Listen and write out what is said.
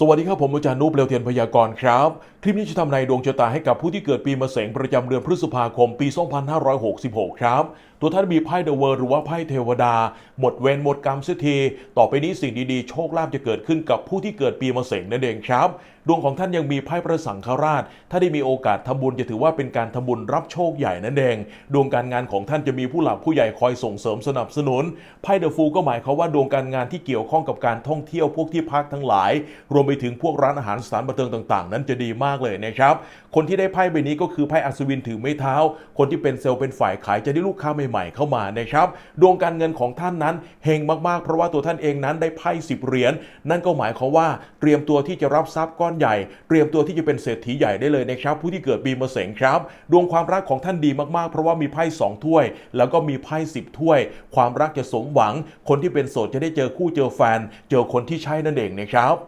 สวัสดีครับผมอาจารย์นุปเลวเทียนพยากรณ์ครับ คลิปนี้จะทำนายดวงชะตาให้กับผู้ที่เกิดปีมะเสงประจำเดือนพฤษภาคมปี 2566 ครับตัวท่านมีไพ่เดอะเวิร์หรือว่าไพ่เทวดา หมดเวรหมดกรรมเสียที ต่อไปนี้สิ่งดีๆ โชคลาภจะเกิดขึ้นกับผู้ที่เกิดปีมะเสงนั่นเองครับ ดวงของท่านยังมีไพ่พระสังฆราช ถ้าได้มีโอกาสทำบุญจะถือว่าเป็นการทำบุญรับโชคใหญ่นั่นเอง ดวงการงานของท่านจะมีผู้หลักผู้ใหญ่คอยส่งเสริมสนับสนุน ไพ่เดอะฟูก็หมายความว่าดวงการงานที่เกี่ยวข้องกับการท่องเที่ยวพวกที่พักทั้งหลาย รวมไปถึงพวกร้านอาหารสถานบันเทิงต่าง ๆ นั้นจะดีมากเลยนะครับ คนที่ได้ไพ่ใบนี้ก็คือไพ่อัศวินถือไม้เท้า คนที่เป็นเซลล์เป็นฝ่ายขายจะได้ลูกค้าใหม่ๆ เข้ามานะครับ ดวงการเงินของท่านนั้นเฮงมากๆ เพราะว่าตัวท่านเองนั้นได้ไพ่สิบเหรียญนั่นก็หมายความว่าเตรียมตัวที่จะรับทรัพย์ก้อนใหญ่ เตรียมตัวที่จะเป็นเศรษฐีใหญ่ได้เลยนะครับ ผู้ที่เกิดปีมะเสงครับ ดวงความรักของท่านดีมากๆ เพราะว่ามีไพ่สองถ้วย แล้วก็มีไพ่สิบถ้วย ความรักจะสมหวัง คนที่เป็นโสดจะได้เจอคู่เจอแฟน เจอคนที่ใช่นั่นเองนะครับ